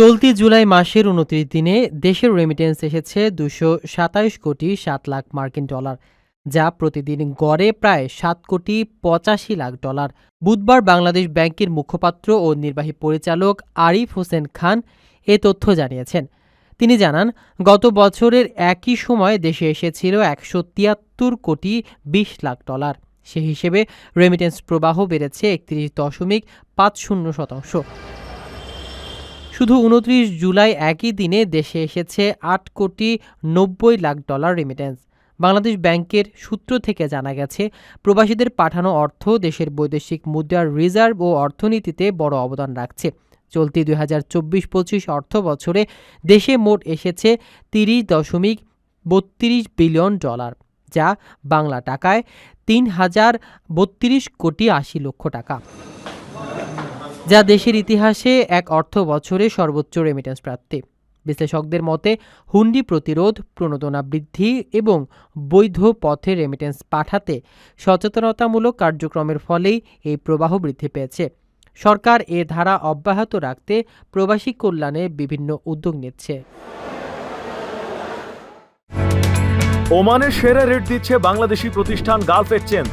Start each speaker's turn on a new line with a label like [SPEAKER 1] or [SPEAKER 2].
[SPEAKER 1] চলতি জুলাই মাসের উনত্রিশ দিনে দেশের রেমিটেন্স এসেছে দুশো সাতাইশ কোটি সাত লাখ মার্কিন ডলার, যা প্রতিদিন গড়ে প্রায় সাত কোটি পঁচাশি লাখ ডলার। বুধবার বাংলাদেশ ব্যাংকের মুখপাত্র ও নির্বাহী পরিচালক আরিফ হোসেন খান এ তথ্য জানিয়েছেন। তিনি জানান, গত বছরের একই সময় দেশে এসেছিল একশো তিয়াত্তর কোটি বিশ লাখ ডলার। সে হিসেবে রেমিটেন্স প্রবাহ বেড়েছে একত্রিশ দশমিক পাঁচ শূন্য শতাংশ। শুধু উনত্রিশ জুলাই একই দিনে দেশে এসেছে আট কোটি নব্বই লাখ ডলার রেমিটেন্স বাংলাদেশ ব্যাংকের সূত্র থেকে জানা গেছে, প্রবাসীদের পাঠানো অর্থ দেশের বৈদেশিক মুদ্রার রিজার্ভ ও অর্থনীতিতে বড় অবদান রাখছে। চলতি দুই হাজার চব্বিশ পঁচিশ অর্থ বছরে দেশে মোট এসেছে তিরিশ দশমিক বত্রিশ বিলিয়ন ডলার, যা বাংলা টাকায় তিন হাজার বত্রিশ কোটি আশি লক্ষ টাকা। যা দেশের ইতিহাসে এক অর্থ বছরে সর্বোচ্চ রেমিটেন্স প্রাপ্তি। বিশ্লেষকদের মতে, হুন্ডি প্রতিরোধ প্রণোদনা বৃদ্ধি এবং বৈধ পথে রেমিটেন্স পাঠাতে সচেতনতামূলক কার্যক্রমের ফলেই এই প্রবাহ বৃদ্ধি পেয়েছে। সরকার এ ধারা অব্যাহত রাখতে প্রবাসী কল্যাণে বিভিন্ন উদ্যোগ নিচ্ছে।
[SPEAKER 2] ওমানের সেরা রেট দিচ্ছে বাংলাদেশি প্রতিষ্ঠান গালফ এক্সচেঞ্জ